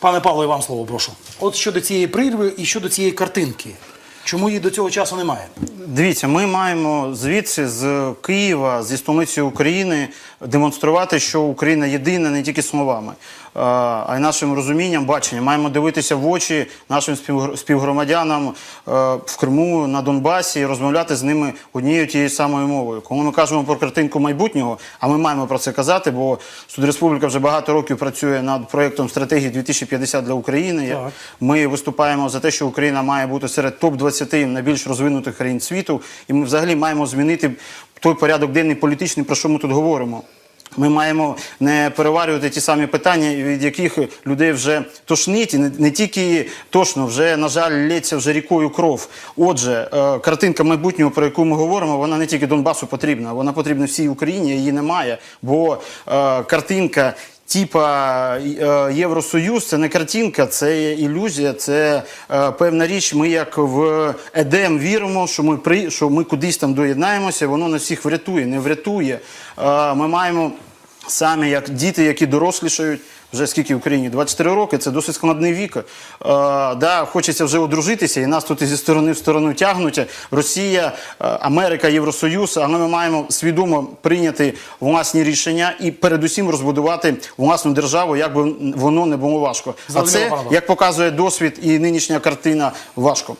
Пане Павло, і вам слово прошу. От щодо цієї прірви і щодо цієї картинки. Чому її до цього часу немає? Дивіться, ми маємо звідси з Києва, зі столиці України, демонструвати, що Україна єдина не тільки словами, а й нашим розумінням, баченням. Маємо дивитися в очі нашим співгр- співгромадянам е, в Криму, на Донбасі і розмовляти з ними однією тією самою мовою. Коли ми кажемо про картинку майбутнього, а ми маємо про це казати, бо Суд Республіка вже багато років працює над проєктом стратегії 2050 для України. Так. Ми виступаємо за те, що Україна має бути серед топ-20 найбільш розвинутих країн світу, і ми взагалі маємо змінити той порядок денний політичний, про що ми тут говоримо. Ми маємо не переварювати ті самі питання, від яких людей вже тошнить, і не, тільки тошно, вже, на жаль, лється вже рікою кров. Отже, е, картинка майбутнього, про яку ми говоримо, вона не тільки Донбасу потрібна, вона потрібна всій Україні, її немає. Бо е, картинка Типа е, Євросоюз це не картинка, це ілюзія, це е, певна річ. Ми як в Едем віримо, що ми при що ми кудись там доєднаємося, воно нас всіх врятує, не врятує. Е, Ми маємо самі як діти, які дорослішають. Вже скільки в Україні? 24 роки, це досить складний вік. Е, да, хочеться вже одружитися, і нас тут зі сторони в сторону тягнуть. Росія, е, Америка, Євросоюз, але ми маємо свідомо прийняти власні рішення і передусім розбудувати власну державу, як би воно не було важко. А це, як показує досвід і нинішня картина, важко.